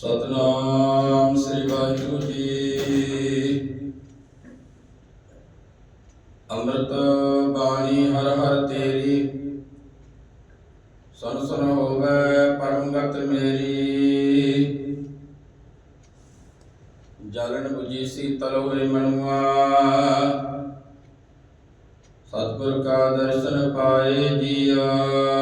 ਸਤਨਾਮ ਸ੍ਰੀ ਵਾਹਿਗੁਰੂ ਜੀ। ਅੰਮ੍ਰਿਤ ਬਾਣੀ ਹਰ ਹਰ ਤੇਰੀ। ਸੁਨ ਸੁਨ ਹੋਵੇ ਪਰਮ ਗਤ ਮੇਰੀ। ਜਲਨ 부ਜੀ ਸੀ ਹੋਏ ਮਨੁਆ। ਸਤਿਗੁਰ ਕਾ ਦਰਸ਼ਨ ਪਾਏ ਜੀਆ।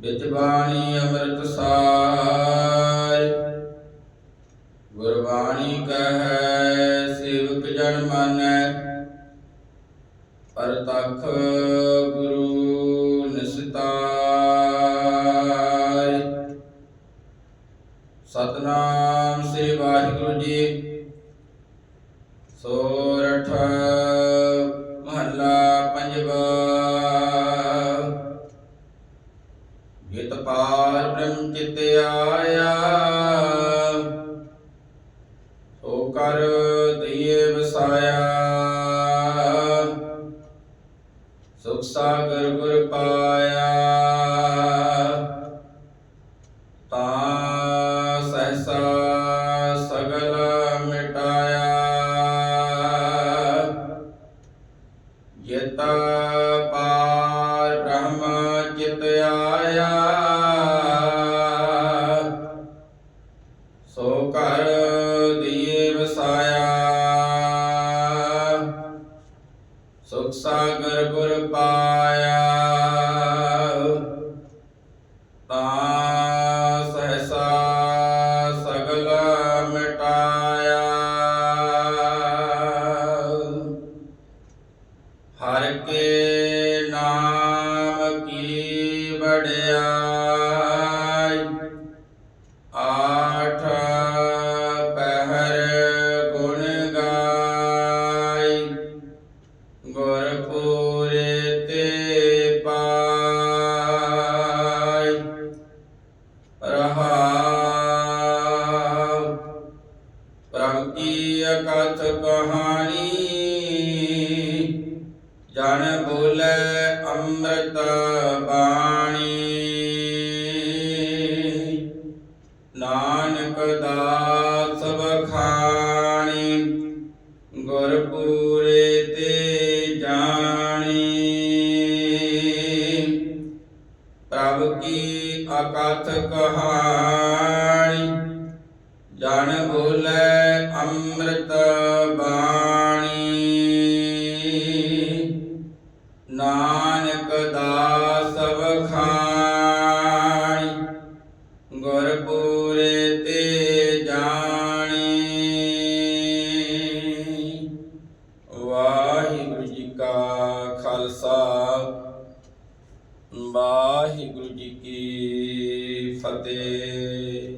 ਵਿੱਚ ਬਾਣੀ ਅੰਮ੍ਰਿਤ ਸਾਰ ਗੁਰਬਾਣੀ ਕਹੈ, ਸੇਵਕ ਜਨ ਮਾਨੈ ਪਰਤਖ ਗੁਰੂ ਨਿਸਤਾਰ ਸਤਨਾਮ ਸ੍ਰੀ ਵਾਹਿਗੁਰੂ ਜੀ ਸੋਰਠ ਮਹੱਲਾ ਪੰਜਵਾ। ਚਿਤ ਆਇਆ। ਸੋ ਕਰ ਦਈਏ ਵਸਾਇਆ। ਸੁਖ ਸਾਗਰ ਗੁਰ ਪਾਇਆ। ਤਾ ਸਹਸਾ ਸਗਲ ਮਿਟਾਇਆ। ਜਿਤ ਸਾਗਰ ਗੁਰ ਪਾਇਆ। ਤਾ ਸਹਸਾ ਸਗਲ ਮਿਟਾਇਆ। ਹਰ ਕੇ ਨਾਮ ਕੀ ਬੜਿਆ ਅਕਥ ਕਹਾਣੀ। ਜਨ ਬੋਲੇ ਅੰਮ੍ਰਿਤ ਬਾਣੀ। ਨਾਨਕ ਦਾਸ ਬਖਾਣੀ ਗੁਰ ਪੂਰੇ ਤੇ ਜਾਣੀ। ਪ੍ਰਭ ਕੀ ਅਕਥ ਕਹਾਣੀ। ਜਨ ਬੋਲੇ ਅੰਮ੍ਰਿਤ ਬਾਣੀ। ਨਾਨਕ ਦਾਸਵ ਖਾਣੀ ਗੁਰ ਪੂਰੇ ਤੇ ਜਾਣੀ। ਵਾਹਿਗੁਰੂ ਜੀ ਕਾ ਖਾਲਸਾ, ਵਾਹਿਗੁਰੂ ਜੀ ਕੀ ਫਤਿਹ।